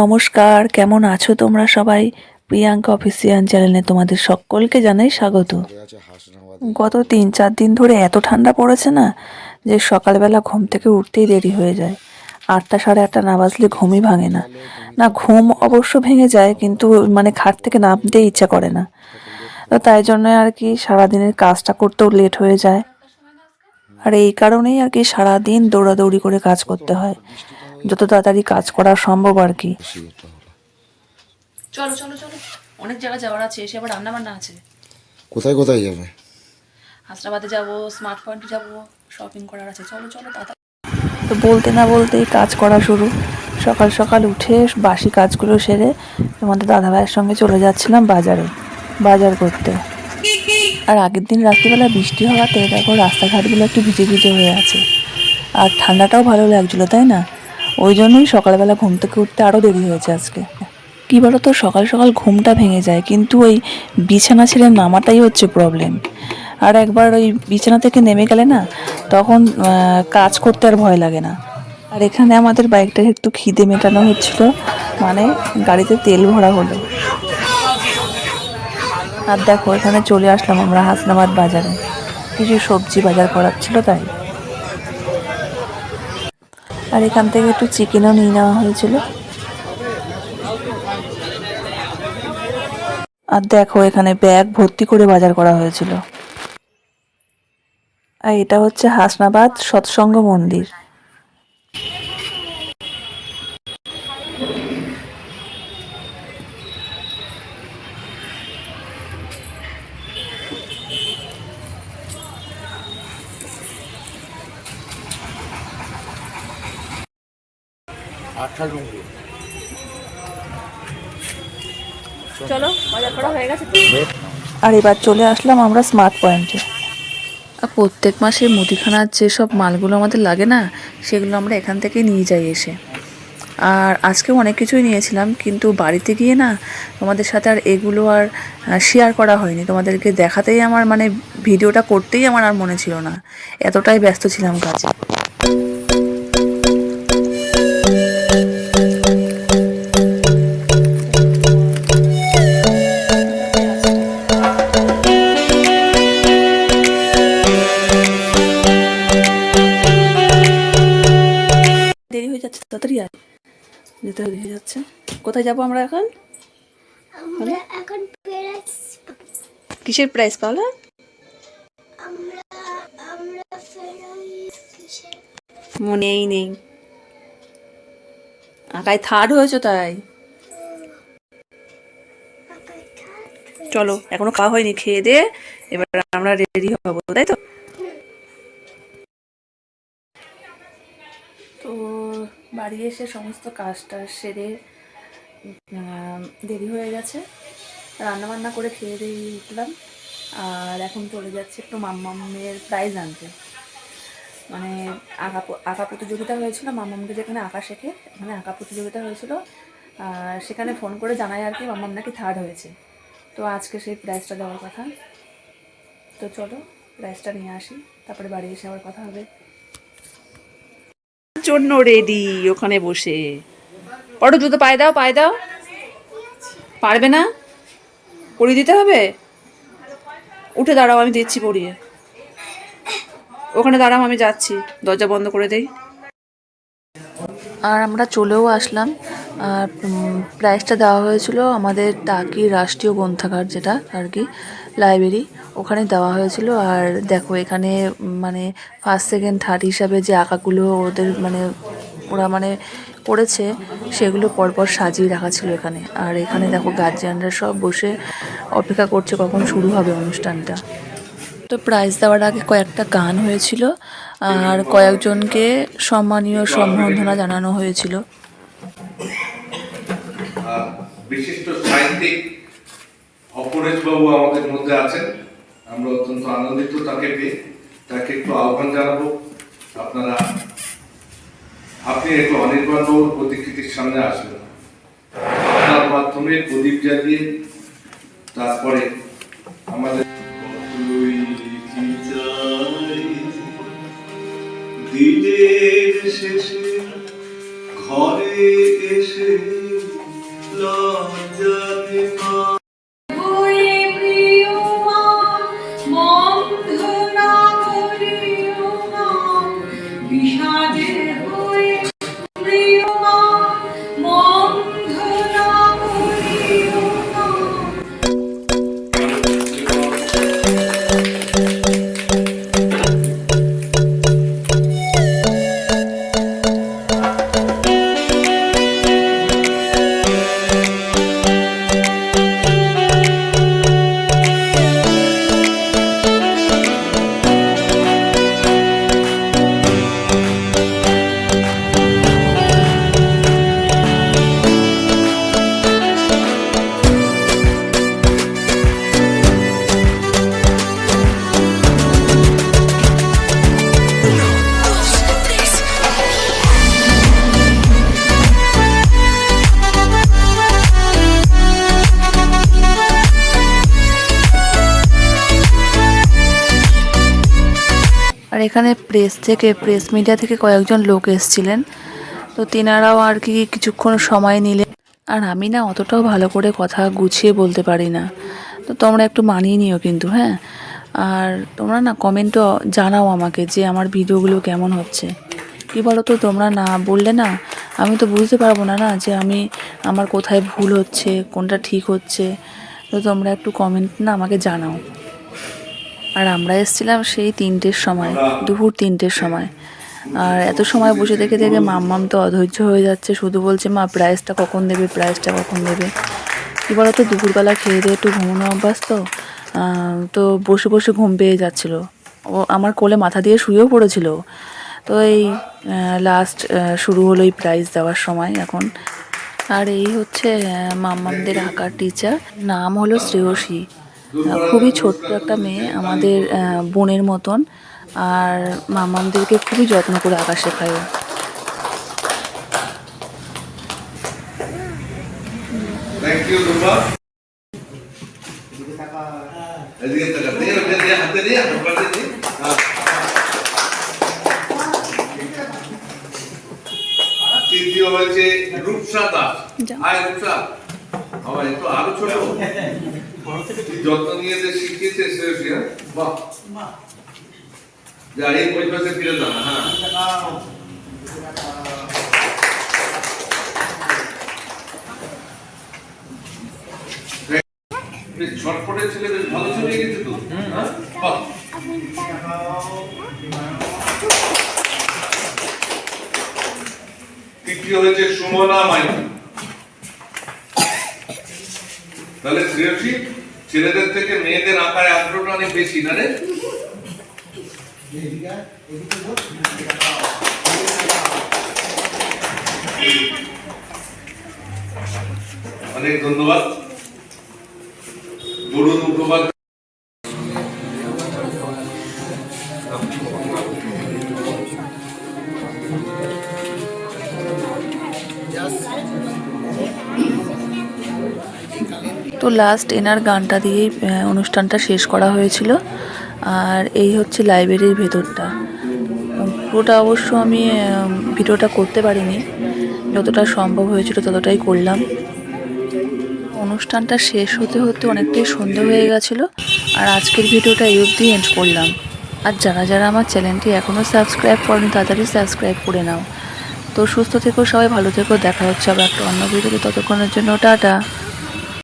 নমস্কার, কেমন আছো তোমরা সবাই? প্রিয়াঙ্কা অফিসিয়াল চ্যানেলে তোমাদের সকলকে জানাই স্বাগত। গত তিন চার দিন ধরে এত ঠান্ডা পড়েছে না যে সকালবেলা ঘুম থেকে উঠতেই দেরি হয়ে যায়। আটটা সাড়ে আটটা না বাজলে ঘুমই ভাঙে না। না, ঘুম অবশ্য ভেঙে যায় কিন্তু মানে খাট থেকে নামতেই ইচ্ছা করে না। তো তাই জন্য আর কি সারাদিনের কাজটা করতেও লেট হয়ে যায়। আর এই কারণেই আর কি সারাদিন দৌড়াদৌড়ি করে কাজ করতে হয়। যত তাড়াতাড়ি কাজ করা সম্ভব আর কি। চলো চলো চলো। অনেক জায়গা যাওয়ার আছে এসে আবার রান্না বান্না আছে। কোথায় কোথায় যাবে? হাসনাবাদে যাব স্মার্ট পয়েন্টে যাব শপিং করার আছে। চলো চলো তাড়াতাড়ি। তো বলতে না বলতেই কাজ করা শুরু। সকাল সকাল উঠে বাসি কাজগুলো সেরে তোমাদের দাদাভাইয়ের সঙ্গে চলে যাচ্ছিলাম বাজারে বাজার করতে। আর আগের দিন রাত্রিবেলা বৃষ্টি হওয়াতে দেখো রাস্তাঘাটগুলো একটু ভিজে ভিজে হয়ে আছে। আর ঠান্ডাটাও ভালো লাগছিল তাই না? ওই জন্যই সকালবেলা ঘুম থেকে উঠতে আরও দেরি হয়েছে আজকে। কী বলো তো সকাল সকাল ঘুমটা ভেঙে যায়, কিন্তু ওই বিছানা ছেড়ে নামাটাই হচ্ছে প্রবলেম আর একবার ওই বিছানা থেকে নেমে গেলে না, তখন কাজ করতে আর ভয় লাগে না। আর এখানে আমাদের বাইকটা একটু খিদে মেটানো হচ্ছিল মানে গাড়িতে তেল ভরা হলো। আর দেখো, এখানে চলে আসলাম আমরা হাসনাবাদ বাজারে। কিছু সবজি বাজার করার ছিল তাই। আর এখান থেকে একটু চিকেনও নিয়ে নেওয়া হয়েছিল। আর দেখো, এখানে ব্যাগ ভর্তি করে বাজার করা হয়েছিল। আর এটা হচ্ছে হাসনাবাদ সৎসঙ্গ মন্দির। চলো বাজার করা হয়ে গেছে আর এবার চলে আসলাম আমরা স্মার্ট পয়েন্টে আর প্রত্যেক মাসে মুদিখানার যেসব মালগুলো আমাদের লাগে না সেগুলো আমরা এখান থেকে নিয়ে যাই এসে। আর আজকেও অনেক কিছুই নিয়েছিলাম কিন্তু বাড়িতে গিয়ে না তোমাদের সাথে আর এগুলো আর শেয়ার করা হয়নি। তোমাদেরকে দেখাতেই আমার মানে ভিডিওটা করতেই আমার আর মনে ছিল না। এতটাই ব্যস্ত ছিলাম কাজে। যেতে হয়ে যাচ্ছে। কোথায় যাব আমরা এখন? আমরা এখন প্রাইস কিসের প্রাইস পাওয়া আমরা আমরা কিসের? মনেই নেই। আঁকায় থার্ড হয়েছে তাই? চলো এখনও খাওয়া হয়নি খেয়ে দে। এবার আমরা রেডি হব তাই তো? বাড়ি এসে সমস্ত কাজটা সেরে দেরি হয়ে গেছে। রান্না বান্না করে খেয়ে দিয়ে উঠলাম। আর এখন চলে যাচ্ছে একটু মাম্মামের প্রাইজ আনতে। মানে আঁকা আঁকা প্রতিযোগিতা হয়েছিল, মাম্মামকে যেখানে আঁকা শেখে মানে আঁকা প্রতিযোগিতা হয়েছিল। সেখানে ফোন করে জানায় আর কি, মাম্মাম নাকি থার্ড হয়েছে। তো আজকে সেই প্রাইজটা দেওয়ার কথা। তো চলো প্রাইজটা নিয়ে আসি, তারপরে বাড়ি এসে আবার কথা হবে। জন্য রেডি ওখানে বসে। পড়ো জুতো পায়ে দাও পায়ে দাও। পারবে না? পরিয়ে দিতে হবে? উঠে দাঁড়াও, আমি দিচ্ছি পরিয়ে। ওখানে দাঁড়াও, আমি যাচ্ছি। দরজা বন্ধ করে দেই। আর আমরা চলেও আসলাম। আর প্রাইসটা দেওয়া হয়েছিল আমাদের টাকি রাষ্ট্রীয় গ্রন্থাগার যেটা আর কি লাইব্রেরি ওখানে দেওয়া হয়েছিল। আর দেখো এখানে মানে ফার্স্ট সেকেন্ড থার্ড হিসাবে যে আঁকাগুলো ওদের মানে ওরা মানে করেছে, সেগুলো পরপর সাজিয়ে রাখা ছিল এখানে। আর এখানে দেখো গার্জিয়ানরা সব বসে অপেক্ষা করছে কখন শুরু হবে অনুষ্ঠানটা। তো প্রাইজ দেওয়ার আগে কয়েকটা গান হয়েছিল, আর কয়েকজনকে সম্মানীয় সম্বর্ধনা জানানো হয়েছিল। বিশিষ্ট সাহিত্যিক অপরেশ বাবু আমাদের মধ্যে আছেন। আমরা অত্যন্ত আনন্দিত তাকে পেয়ে। তাকে একটু আহ্বান জানাব। আপনারা, আপনি একটু প্রতিকৃতির সামনে আসবেন। আপনার মাধ্যমে প্রদীপ জ্বালিয়ে তারপরে আমাদের শেষে ঘরে এসে এখানে প্রেস থেকে প্রেস মিডিয়া থেকে কয়েকজন লোক এসেছিলেন। তো তেনারাও আর কি কিছুক্ষণ সময় নিলেন। আর আমি না অতটাও ভালো করে কথা গুছিয়ে বলতে পারি না। তো তোমরা একটু মানিয়ে নিও কিন্তু হ্যাঁ? আর তোমরা না কমেন্টও জানাও আমাকে যে আমার ভিডিওগুলো কেমন হচ্ছে। কী বলো তো তোমরা না বললে না আমি তো বুঝতে পারব না না যে আমি, আমার কোথায় ভুল হচ্ছে, কোনটা ঠিক হচ্ছে। তো তোমরা একটু কমেন্ট না আমাকে জানাও। আর আমরা এসেছিলাম সেই তিনটের সময়, দুপুর তিনটের সময়। আর এত সময় বসে থেকে থেকে মাম্মাম তো অধৈর্য হয়ে যাচ্ছে, শুধু বলছে, মা প্রাইসটা কখন দেবে? প্রাইসটা কখন দেবে? কী তো দুপুরবেলা খেয়ে দিয়ে একটু ঘুমানো অভ্যাস তো তো বসে বসে ঘুম পেয়ে যাচ্ছিল। ও আমার কোলে মাথা দিয়ে শুয়েও পড়েছিল। তো এই লাস্ট শুরু হলো এই প্রাইজ দেওয়ার সময় এখন। আর এই হচ্ছে মাম্মামদের আঁকার টিচার নাম হলো শ্রেয়সী। খুবই ছোট্ট একটা মেয়ে আমাদের বোনের মতন। আর মামামদেরকে খুবই যত্ন করে আঁকা শেখায়। তৃতীয় হয়েছে রূপসা দাস আয় রূপসা একটু আরও ছোট। যত্ন নিয়ে যে শিখিয়েছে শ্রেয়সী বাহ। যা এই পরিবেশে ফিরে যান হ্যাঁ। ছেলে বেশ ভালো ছবি এঁকেছে তো হ্যাঁ? বাহ। তৃতীয় হয়েছে সুমনা মাইতি? তাহলে শ্রেয়সী, ছেলেদের থেকে মেয়েদের আঁকায় আগ্রহটা অনেক বেশি, না রে? অনেক ধন্যবাদ। বরুণ মুখোপাধ্যায় তো লাস্ট এনার গানটা দিয়েই অনুষ্ঠানটা শেষ করা হয়েছিল। আর এই হচ্ছে লাইব্রেরির ভেতরটা। পুরোটা অবশ্য আমি ভিডিওটা করতে পারিনি। যতটা সম্ভব হয়েছিল ততটাই করলাম। অনুষ্ঠানটা শেষ হতে হতে অনেকটাই সন্ধে হয়ে গেছিল। আর আজকের ভিডিওটা এই অবধি এন্ড করলাম। আর যারা যারা আমার চ্যানেলটি এখনও সাবস্ক্রাইব করেনি, তাড়াতাড়ি সাবস্ক্রাইব করে নাও। তো সুস্থ থেকো, সবাই ভালো থেকো। দেখা হচ্ছে আবার একটা অন্য ভিডিওতে। ততক্ষণের জন্য টাটা।